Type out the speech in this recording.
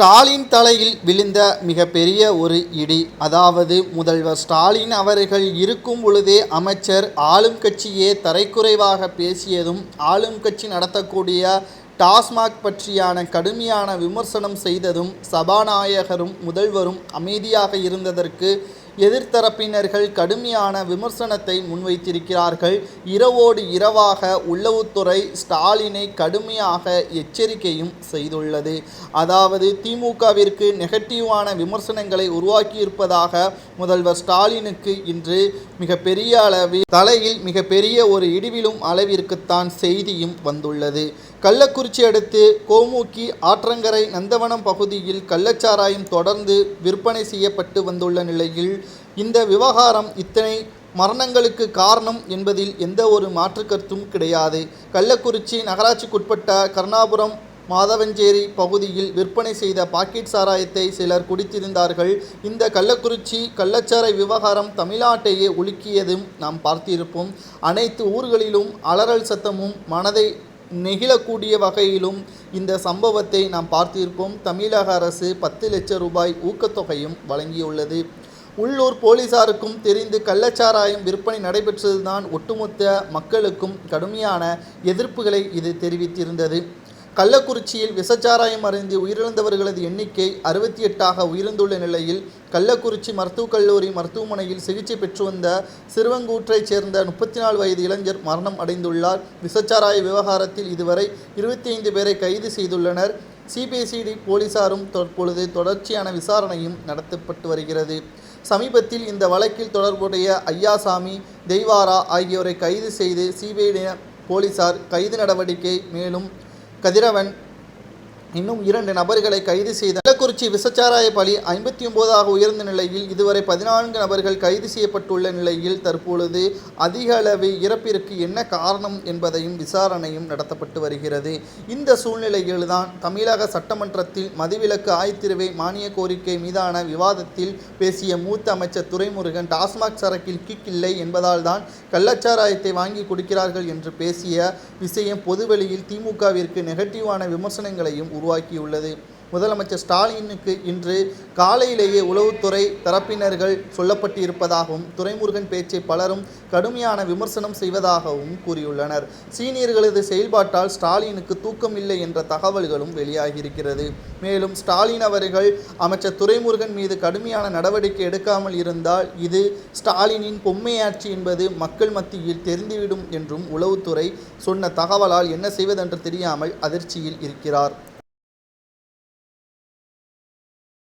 ஸ்டாலின் தலையில் விழுந்த மிகப்பெரிய ஒரு இடி. அதாவது முதல்வர் ஸ்டாலின் அவர்கள் இருக்கும் பொழுதே அமைச்சர் ஆளும் கட்சியே தரைக்குறைவாக பேசியதும் ஆளும் கட்சி நடத்தக்கூடிய டாஸ்மாக் பற்றியான கடுமையான விமர்சனம் செய்ததும் சபாநாயகரும் முதல்வரும் அமைதியாக இருந்ததற்கு எதிர்த்தரப்பினர்கள் கடுமையான விமர்சனத்தை முன்வைத்திருக்கிறார்கள். இரவோடு இரவாக உளவுத்துறை ஸ்டாலினை கடுமையாக எச்சரிக்கையும் செய்துள்ளது. அதாவது திமுகவிற்கு நெகட்டிவான விமர்சனங்களை உருவாக்கியிருப்பதாக முதல்வர் ஸ்டாலினுக்கு இன்று மிகப்பெரிய அளவில் தலையில் மிகப்பெரிய ஒரு இடிவிலும் அளவிற்குத்தான் செய்தியும் வந்துள்ளது. கள்ளக்குறிச்சி அடுத்து கோமுக்கி ஆற்றங்கரை நந்தவனம் பகுதியில் கள்ளச்சாராயம் தொடர்ந்து விற்பனை செய்யப்பட்டு வந்துள்ள நிலையில் இந்த விவகாரம் இத்தனை மரணங்களுக்கு காரணம் என்பதில் எந்த ஒரு மாற்று கருத்தும் கிடையாது. கள்ளக்குறிச்சி நகராட்சிக்குட்பட்ட கருணாபுரம் மாதவஞ்சேரி பகுதியில் விற்பனை செய்த பாக்கெட் சாராயத்தை சிலர் குடித்திருந்தார்கள். இந்த கள்ளக்குறிச்சி கள்ளச்சாரை விவகாரம் தமிழ்நாட்டையே உலுக்கியதும் நாம் பார்த்திருப்போம். அனைத்து ஊர்களிலும் அலறல் சத்தமும் மனதை நெகிழக்கூடிய வகையிலும் இந்த சம்பவத்தை நாம் பார்த்திருப்போம். தமிழக அரசு பத்து லட்சம் ரூபாய் ஊக்கத்தொகையும் வழங்கியுள்ளது. உள்ளூர் போலீசாருக்கும் தெரிந்து கள்ளச்சாராயம் விற்பனை நடைபெற்றதுதான் ஒட்டுமொத்த மக்களுக்கும் கடுமையான எதிர்ப்புகளை இது தெரிவித்திருந்தது. கள்ளக்குறிச்சியில் விசச்சாராயம் அருந்தி உயிரிழந்தவர்களது எண்ணிக்கை அறுபத்தி எட்டாக உயர்ந்துள்ள நிலையில் கள்ளக்குறிச்சி மருத்துவக் கல்லூரி மருத்துவமனையில் சிகிச்சை பெற்று வந்த சிறுவங்கூற்றைச் சேர்ந்த முப்பத்தி நாலு வயது இளைஞர் மரணம் அடைந்துள்ளார். விசச்சாராய விவகாரத்தில் இதுவரை இருபத்தி ஐந்து பேரை கைது செய்துள்ளனர். சிபிசிடி போலீசாரும் தற்பொழுது தொடர்ச்சியான விசாரணையும் நடத்தப்பட்டு வருகிறது. சமீபத்தில் இந்த வழக்கில் தொடர்புடைய ஐயாசாமி தெய்வாரா ஆகியோரை கைது செய்து சிபிஐ போலீசார் கைது நடவடிக்கை மேலும் கதிரவன் இன்னும் இரண்டு நபர்களை கைது செய்த கள்ளக்குறிச்சி விசச்சாராய பலி ஐம்பத்தி ஒன்பதாக உயர்ந்த நிலையில் இதுவரை பதினான்கு நபர்கள் கைது செய்யப்பட்டுள்ள நிலையில் தற்பொழுது அதிக அளவு இறப்பிற்கு என்ன காரணம் என்பதையும் விசாரணையும் நடத்தப்பட்டு வருகிறது. இந்த சூழ்நிலையில்தான் தமிழக சட்டமன்றத்தில் மதுவிலக்கு ஆய்த்திருவை மானிய கோரிக்கை மீதான விவாதத்தில் பேசிய மூத்த அமைச்சர் துரைமுருகன் டாஸ்மாக் சரக்கில் கிக் இல்லை என்பதால் தான் கள்ளச்சாராயத்தை வாங்கி கொடுக்கிறார்கள் என்று பேசிய விஷயம் பொதுவெளியில் திமுகவிற்கு நெகட்டிவான விமர்சனங்களையும் உருவாக்கியுள்ளது. முதலமைச்சர் ஸ்டாலினுக்கு இன்று காலையிலேயே உளவுத்துறை தரப்பினர்கள் சொல்லப்பட்டிருப்பதாகவும் துரைமுருகன் பேச்சை பலரும் கடுமையான விமர்சனம் செய்வதாகவும் கூறியுள்ளனர். சீனியர்களது செயல்பாட்டால் ஸ்டாலினுக்கு தூக்கம் இல்லை என்ற தகவல்களும் வெளியாகியிருக்கிறது. மேலும் ஸ்டாலின் அவர்கள் அமைச்சர் துரைமுருகன் மீது கடுமையான நடவடிக்கை எடுக்காமல் இருந்தால் இது ஸ்டாலினின் பொம்மையாட்சி என்பது மக்கள் மத்தியில் தெரிந்துவிடும் என்றும் உளவுத்துறை சொன்ன தகவலால் என்ன செய்வதென்று தெரியாமல் அதிர்ச்சியில் இருக்கிறார்.